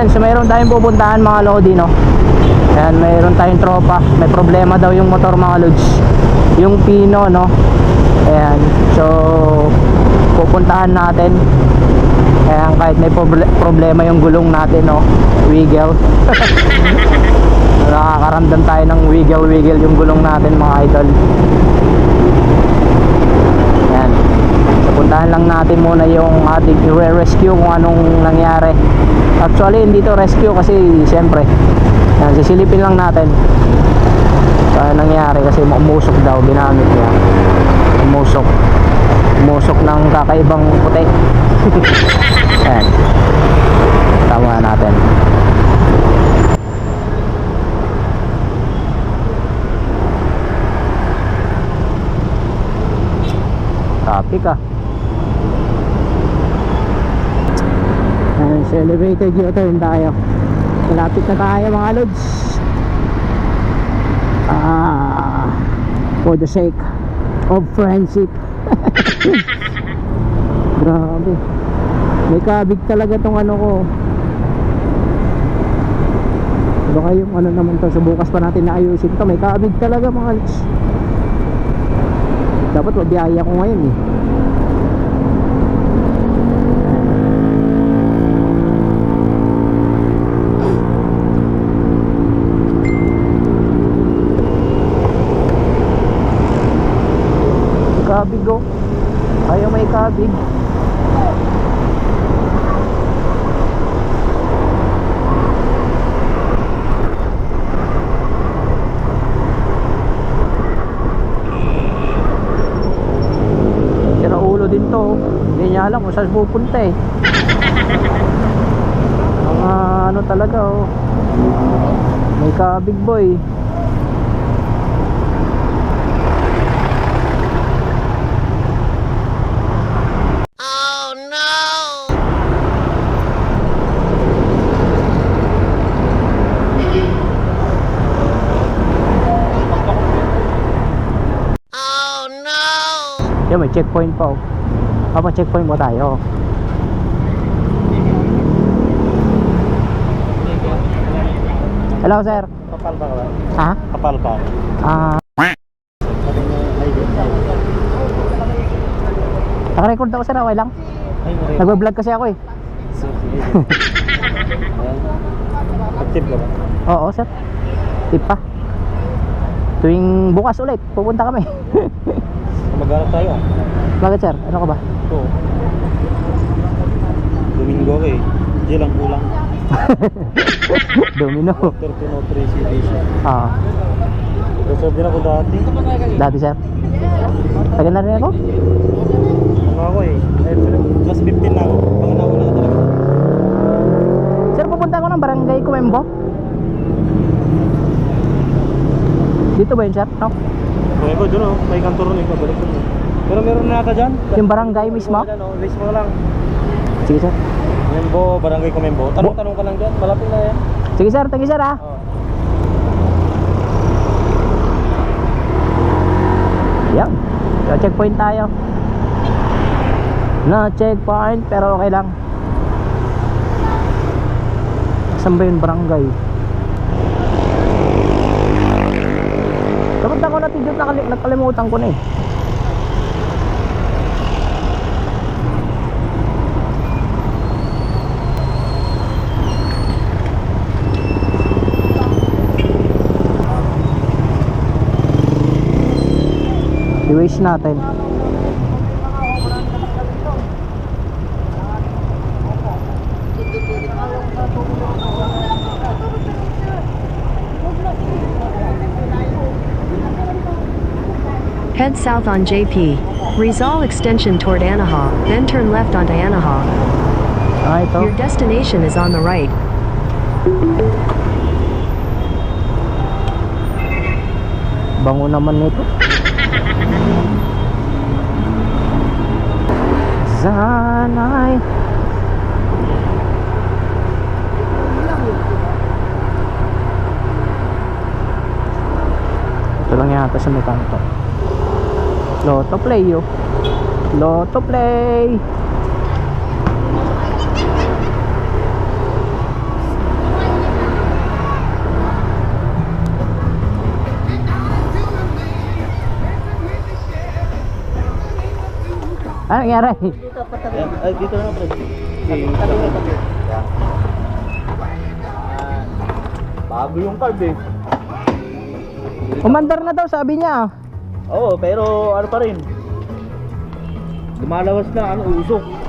Ayan, so mayroon tayong pupuntahan mga Lodi, no? Ayan, mayroon tayong tropa. May problema daw yung motor mga Lods. Yung Pino, no? Ayan, so pupuntahan natin. Ayan, kahit may proble- problema yung gulong natin, no? Wiggle. Nakakaramdam tayo ng wiggle-wiggle yung gulong natin mga idol. Ayan. So puntahan lang natin muna yung ating i-rescue kung anong nangyari. Actually hindi to rescue kasi siyempre yan, sisilipin lang natin sa nangyari kasi umusok daw ginamit niya. Umusok. Umusok ng kakaibang puti. Ayan. tama natin. Traffic ah Ayan, sa elevated U-turn tayo. Malapit na tayo mga lods. Ah for the sake of friendship. Grabe. May kabig talaga tong ano ko. Baka yung ano naman to? So bukas pa natin naayusin to. May kabig talaga mga lods. Dapat mabiyaya ko ngayon eh kabig oh ulo din to oh. hindi niya alam kung saan pupunta eh. Mga ano talaga oh. May kabig boy Yan, may checkpoint pa oh. Papa checkpoint mo tayo. Hello, sir. Kapal pa ka? Ha? Kapal pa. Ah, naka-record ako sir, okay lang? Nagba-vlog kasi ako eh. Active ka ba? Oo, sir. Tip pa. Tuwing bukas ulit, pupunta kami. Mag-aarap tayo. Bakit sir? Ano ka ba? Oo. Domingo ka eh. Di lang kulang. Domino. After to no 3 CDs. Ah, Reserve din ako dati. dati sir. Tagal na rin ako? Ano ako eh. Plus 15 na ako. Mga nauna ka talaga. Sir, pupunta ako ng barangay Kumembo. Dito ba yun, sir? No? Okay ko dun oh. May kantor rin ka. Balik dun. Pero meron na ata dyan. Yung barangay mismo? Dyan, oh. List mo lang. Sige, sir. Membo, barangay ko Membo. Tanong-tanong ka lang dyan. Malapit na yan. Sige, sir. You, sir, ah. Oh. Yan. So, checkpoint tayo. Na checkpoint, pero okay lang. Saan ba yung barangay? Kapunta ko na tidyot, nakali- nakalimutan ko na eh. I-waste natin. Head south on JP. Rizal extension toward Anaha, then turn left onto Anaha. Ah, ito. Your destination is on the right. Bango naman nito. Sanay. Ito lang yata sa may kanto. Lotto play yo. Lotto play. Ano nangyari? Dito, patabi. Ay, dito na pre. Tabi na tabi. Bago yung kalbe. Eh. Umandar na daw, sabi niya. Oo, pero ano pa rin. Lumalawas na, ano, usok.